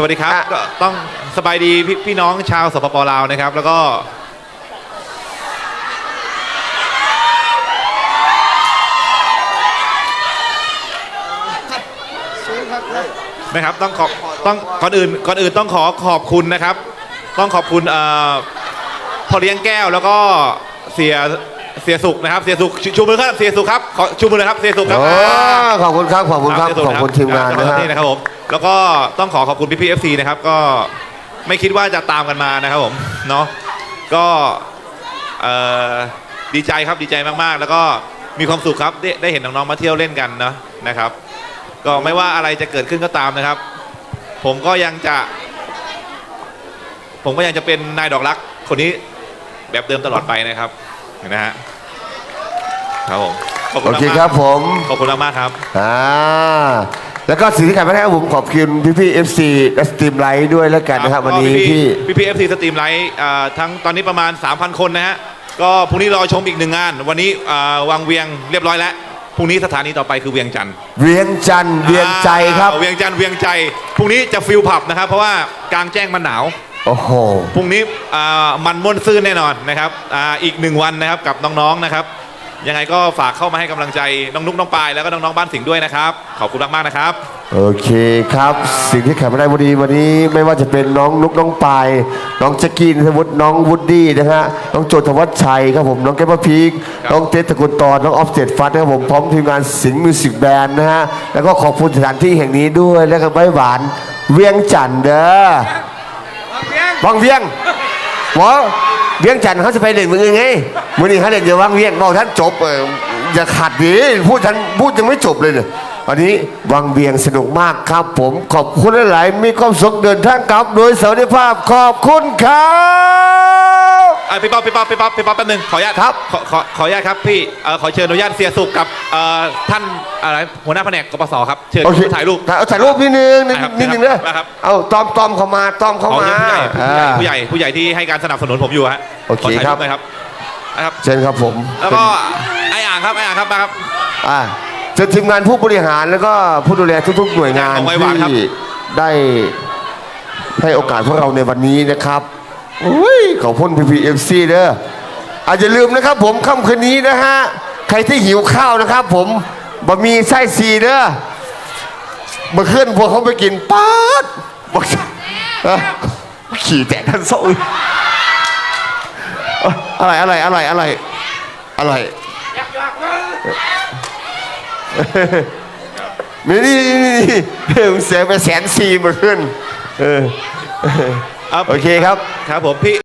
สวัสดีครับอะก็ต้องสบายดีพี่พี่น้องชาวสปปลาวนะครับ แล้วก็นะครับต้องขอบต้องก่อนอื่นก่อนอื่นต้องขอขอบคุณนะครับ ต้องขอบคุณเอ่อพ่อเลี้ยงแก้วแล้วก็เสียเสียสุขนะครับ เสียสุขชูชูมือครับเสียสุขครับขอชูมือเลยครับเสียสุขครับโอ้ขอบคุณครับ ขอบคุณครับ ขอบคุณทีมงานนะฮะ นี่นะครับผม แล้วก็ต้องขอขอบคุณพี่พีเอฟซีนะครับ ก็ไม่คิดว่าจะตามกันมานะครับผมเนาะก็เอ่อดีใจครับดีใจมากๆ แล้วก็มีความสุขครับได้ได้เห็นน้องๆมาเที่ยวเล่นกันเนาะนะครับ ก็ไม่ว่าอะไรจะเกิดขึ้นก็ตามนะครับ ผมก็ยังจะ ผมก็ยังจะเป็นนายดอกรักคนนี้แบบเดิมตลอดไปนะครับนะฮะครับผมขอบคุโอณเคมากๆครับผมขอบคุณมากๆครับอ่า แล้วก็สิ่งที่ขาดไม่ได้ครับผมขอบคุณพี่พี่เอฟซีและสตรีมไลท์ด้วยแล้วกันนะครับ วันนี้ที่พี่พีเอฟซีสตรีมไลท์ทั้งตอนนี้ประมาณ 3,000 คนนะฮะ ก็พรุ่งนี้รอชมอีกหนึ่งงาน วันนี้อ่าวางเวียงเรียบร้อยแล้วพรุ่งนี้สถานีต่อไปคือเวียงจันทร์เวียงจันทร์เวียงใจครับอ่าเวียงจันทร์เวียงใจพรุ่งนี้จะฟิลผับนะครับ เพราะว่ากลางแจ้งมันหนาวโอ้โหพรุ่งนี้อ่ามันม่วนซื่นแน่นอนนะครับอาอีกหนึ่งวันนะครับกับน้องๆนะครับ ยังไงก็ฝากเข้ามาให้กำลังใจน้องนุ๊กน้องปายแล้วก็น้องๆบ้านสิงห์ด้วยนะครับ ขอบคุณมากๆนะครับ โอเคครับ สิ่งที่ขาดไม่ได้วันนี้วันนี้ไม่ว่าจะเป็นน้องนุกน้องปาย น้องแจ็กกี้นทวุฒิน้องวูดดี้นะฮะน้องโจทวัชชัยครับผมน้องแก้วพีกครับน้องเต้ตะกุลตอนน้องออฟเซตฟัดนะครับผมพร้อมทีมงานสิงห์มิวสิกแบนด์นะฮะแล้วก็ขอบคุณสถานที่แห่งนี้ด้วยแล้วก็ใบหวานเวียงจันทร์เด้อวังเวียงหมอเวียงจันทร์เขาจะไปเล่นมึงยังไง มื่อนี้เขาเล่นเดี๋ยววังเวียงบอกท่านจบเอออย่าขัดดิพูดท่านพูดยังไม่จบเลยเนี่ยวันนี้วังเวียงสนุกมากครับผม ขอบคุณหลายๆมีความสุขเดินทางกลับโดยสวัสดิภาพขอบคุณครับอะพี่ป๊อปพี่ป๊อปพี่ป๊อปพี่ป๊อปแป๊บนึงขออนุญาตครับขอขอขออนุญาตครับพี่เอ่อขอเชิญอนุญาตเสียสุขกับเอ่อท่านอะไรหัวหน้าแผนกกปสครับเชิญโอเคถ่ายรูปเอาถ่ายรูปนิดนึงนิดได้ครับนิดนึงนะได้ครับ เอาตอมตอมเข้ามาตอมเข้าอ๋อมาผู้ใหญ่ผู้ใหญ่ผู้ใหญ่ผู้ใหญ่ที่ให้การสนับสนุนผมอยู่ฮะโอเคขถ่ายครับหน่อยครับ นะครับ เชิญครับผมแล้วก็ไอ้อ่างครับไอ้อ่างครับมาครับ อ่าเชิญทีมงานผู้บริหารแล้วก็ผู้ดูแลทุกๆหน่วยงานของไว้วางครับ ที่ได้ให้โอกาสพวกเราในวันนี้นะครับอุ้ยขอบคุณพีพีเอฟซีเด้ออาจจะอย่าลืมนะครับผมค่ำคืนนี้นะฮะ ใครที่หิวข้าวนะครับผมบะหมี่ไส้ซีเด้อมาเคลื่อนพวกเขาไปกินป๊าดบอกเอ้อขี่แตกทันโซ่ อะไรอะไรอะไรอะไรอะไรนี่นี่นี่เสียไปแสนสี่มาขึ้นเออโอเคครับ ครับผมพี่